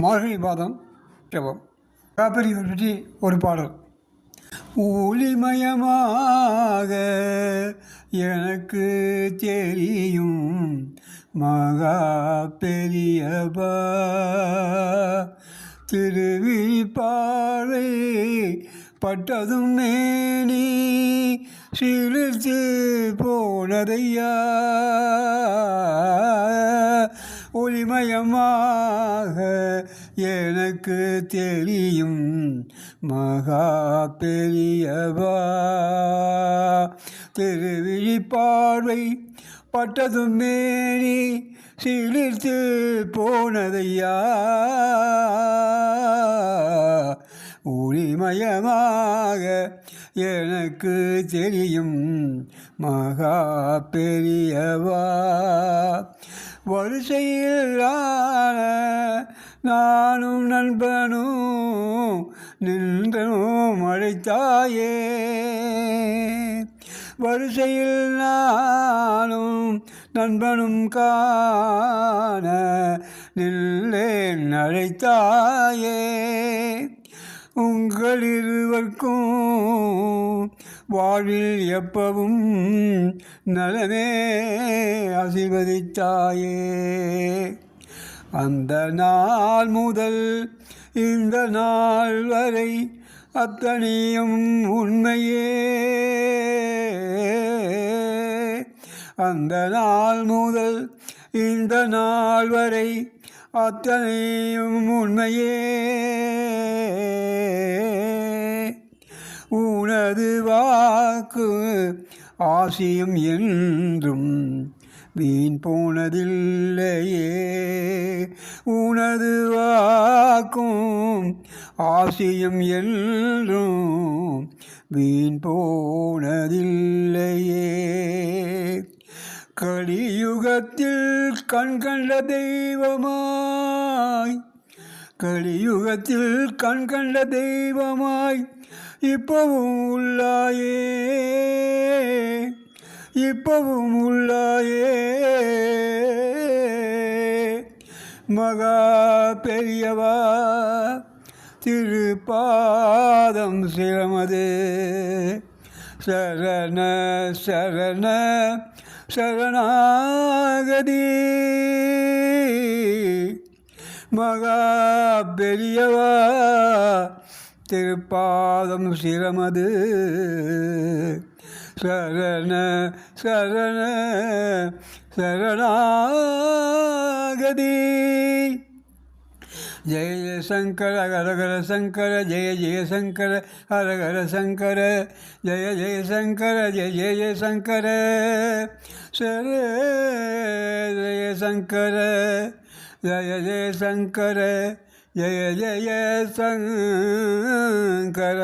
மார்கழி மாதம் ஜபம். காப்பரியை பற்றி ஒரு பாடல். ஒளிமயமாக எனக்கு தெரியும் மகா பெரியபா திருவிழிப்பாவை பட்டதும் மேனி சிலிர்த்து போனதையா ஒளிமயமாக எனக்கு தெரியும் மகா பெரியவா. திருவிழிப்பார்வை பட்டதும் மேனி சிலிர்த்து போனதையா. ஒளிமயமாக எனக்கு தெரியும் மகா பெரியவா. வரிசையில் நானும் நண்பனும் நின்றனும் அழைத்தாயே. வரிசையில் நானும் நண்பனும் காண நில்லேன் அழைத்தாயே. உங்கள் இருவர்க்கும் வாழ்வில் எப்பவும் நலனே ஆசீர்வதித்தாயே. அந்த நாள் முதல் இந்த நாள் வரை அத்தனையும் உண்மையே. அந்த நாள் முதல் இந்த நாள் வரை அத்தனையும் உண்மையே. வாக்கு ஆசியும் என்றும் வீண் போனதில்லையே. உனது வாக்கும் ஆசியும் என்றும் வீண் போனதில்லையே. கலியுகத்தில் கண்கண்ட தெய்வமாய் கலியுகத்தில் கண் கண்ட தெய்வமாய் இப்பவும் உள்ளாயே. இப்பவும் உள்ளாயே. மகா பெரியவா திருப்பாதம் சிரமது. சரண சரண சரணாகதி. மகா பெரியவா திருப்பாதம் சிரமது. சரண சரண சரணாகதி. ஜெய ஜெயசங்கர ஹரஹர சங்கர ஜெய ஜெயசங்கர ஹரஹர சங்கர ஜெய ஜெயசங்கர ஜெய ஜெய ஜெயசங்கர சர ஜெய சங்கர ஜெய ஜெய சங்கர ஜெய ஜெய சங்கர